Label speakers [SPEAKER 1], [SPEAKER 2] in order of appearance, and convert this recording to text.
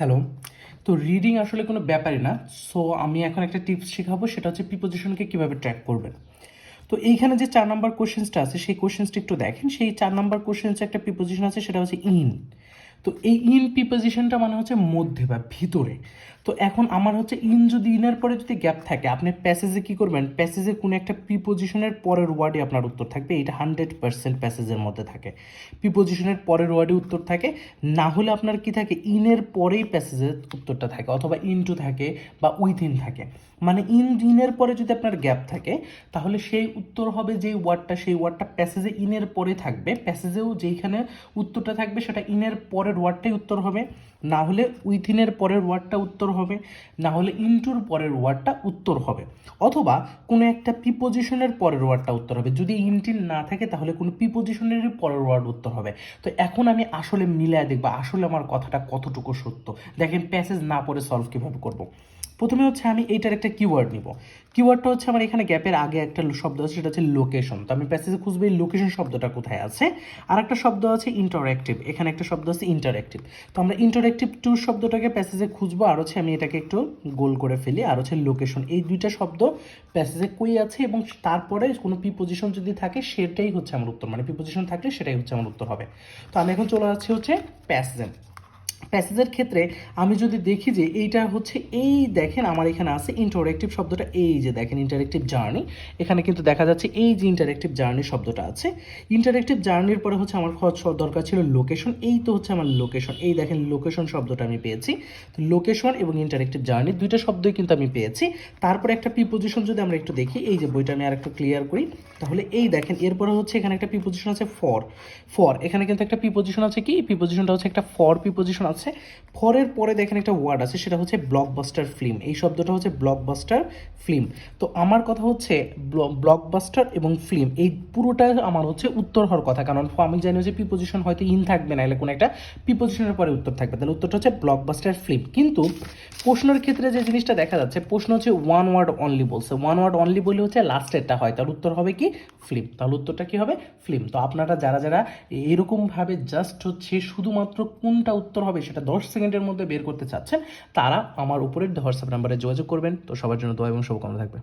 [SPEAKER 1] Hello তো reading আসলে কোনো ব্যাপারই না। সো আমি এখন একটা টিপস শেখাবো, সেটা হচ্ছে প্রিপোজিশনকে কীভাবে ট্র্যাক করবেন। তো এইখানে যে চার নাম্বার কোশ্চেন্সটা আছে, সেই কোশ্চেন্সটা একটু দেখেন। সেই চার নাম্বার কোশ্চেন্সে একটা প্রিপোজিশন আছে, সেটা হচ্ছে ইন তো এই ইন প্রিপোজিশনটা মানে হচ্ছে মধ্যে বা ভিতরে। তো এখন আমার হচ্ছে ইন যদি ইনের পরে যদি গ্যাপ থাকে, আপনি প্যাসেজে কি করবেন? প্যাসেজে কোনো একটা প্রিপোজিশনের পরের ওয়ার্ডে আপনার উত্তর থাকবে, এটা হান্ড্রেড পার্সেন্ট প্যাসেজের মধ্যে থাকে। প্রিপোজিশনের পরের ওয়ার্ডে উত্তর থাকে, না হলে আপনার কি থাকে? ইনের পরেই প্যাসেজের উত্তরটা থাকে, অথবা ইন টু থাকে বা উইথিন থাকে। মানে ইন, ইনের পরে যদি আপনার গ্যাপ থাকে, তাহলে সেই উত্তর হবে যেই ওয়ার্ডটা, সেই ওয়ার্ডটা প্যাসেজে ইনের পরে থাকবে। প্যাসেজেও যেইখানে উত্তরটা থাকবে, সেটা ইনের পরের ওয়ার্ডটাই উত্তর হবে। না হলে উইথিনের পরের ওয়ার্ডটা উত্তর হবে, না হলে ইনটুর পরের ওয়ার্ডটা উত্তর হবে। অথবা কোনো একটা প্রিপোজিশনের পরের ওয়ার্ডটা উত্তর হবে। যদি ইনটিন না থাকে, তাহলে কোনো প্রিপোজিশনেরই পরের ওয়ার্ড উত্তর হবে। তো এখন আমি আসলে মিলায় দেখব আসলে আমার কথাটা কতটুকু সত্য। দেখেন প্যাসেজ না পড়ে সলভ কীভাবে করব। প্রথমে হচ্ছে আমি এইটার একটা কিওয়ার্ড নিব। কিওয়ার্ডটা হচ্ছে আমার এখানে গ্যাপের আগে একটা শব্দ আছে, সেটা হচ্ছে লোকেশন তো আমি প্যাসেজে খুঁজবো এই লোকেশন শব্দটা কোথায় আছে। আর একটা শব্দ আছে ইন্টারঅ্যাক্টিভ এখানে একটা শব্দ আছে ইন্টারঅ্যাক্টিভ তো আমরা ইন্টারঅ্যাক্টিভ টু শব্দটাকে প্যাসেজে খুঁজবো, আর হচ্ছে আমি এটাকে একটু গোল করে ফেলি, আর হচ্ছে লোকেশন এই দুইটা শব্দ প্যাসেজে কই আছে এবং তারপরে কোনো প্রিপোজিশন যদি থাকে, সেটাই হচ্ছে আমার উত্তর। মানে প্রিপোজিশন থাকলে সেটাই হচ্ছে আমার উত্তর হবে। তো আমি এখন চলে যাচ্ছি হচ্ছে প্যাসেজে প্যাসেজের ক্ষেত্রে আমি যদি দেখি যে এইটা হচ্ছে এই দেখেন আমার এখানে আছে ইন্টারেক্টিভ শব্দটা এই যে দেখেন ইন্টারেক্টিভ জার্নি এখানে কিন্তু দেখা যাচ্ছে এই যে ইন্টারেক্টিভ জার্নি শব্দটা আছে। ইন্টারেক্টিভ জার্নির পরে হচ্ছে আমার দরকার ছিল লোকেশন এই তো হচ্ছে আমার লোকেশন এই দেখেন লোকেশন শব্দটা আমি পেয়েছি। তো লোকেশন এবং ইন্টারেক্টিভ জার্নি দুইটা শব্দই কিন্তু আমি পেয়েছি। তারপরে একটা প্রিপোজিশন যদি আমরা একটু দেখি, এই যে বইটা আমি আর একটু ক্লিয়ার করি, তাহলে এই দেখেন এরপরে হচ্ছে এখানে একটা প্রিপোজিশন আছে ফর ফর এখানে কিন্তু একটা প্রিপোজিশন আছে কি? প্রিপোজিশনটা হচ্ছে একটা ফর প্রিপোজিশন আছে। ফরের পরে দেখেন একটা ওয়ার্ড আছে, সেটা হচ্ছে ব্লকবাস্টার ফিল্ম এই শব্দটা হচ্ছে ব্লকবাস্টার ফিল্ম তো আমার কথা হচ্ছে ব্লকবাস্টার এবং ফিল্ম এই পুরোটা আমার হচ্ছে উত্তর হওয়ার কথা। কারণ আমি জানি যে প্রিপোজিশন হয়তো ইন থাকবে না কোনো একটা প্রিপোজিশনের পরে উত্তর থাকবে। তাহলে উত্তরটা হচ্ছে ব্লকবাস্টার ফিল্ম কিন্তু প্রশ্নের ক্ষেত্রে যে জিনিসটা দেখা যাচ্ছে, প্রশ্ন হচ্ছে ওয়ান ওয়ার্ড অনলি বলছে। ওয়ান ওয়ার্ড অনলি বলে হচ্ছে লাস্টেরটা হয়। তার উত্তর হবে কি? ফিল্ম তাহলে উত্তরটা কি হবে? ফিল্ম তো আপনারা যারা যারা এরকমভাবে জাস্ট হচ্ছে শুধুমাত্র কোনটা উত্তর হবে সেটা দশ সেকেন্ডের মধ্যে বের করতে চাচ্ছেন, তারা আমার উপরের হোয়াটসঅ্যাপ নাম্বারে যোগাযোগ করবেন। তো সবার জন্য দোয়া এবং শুভকামনা থাকবে।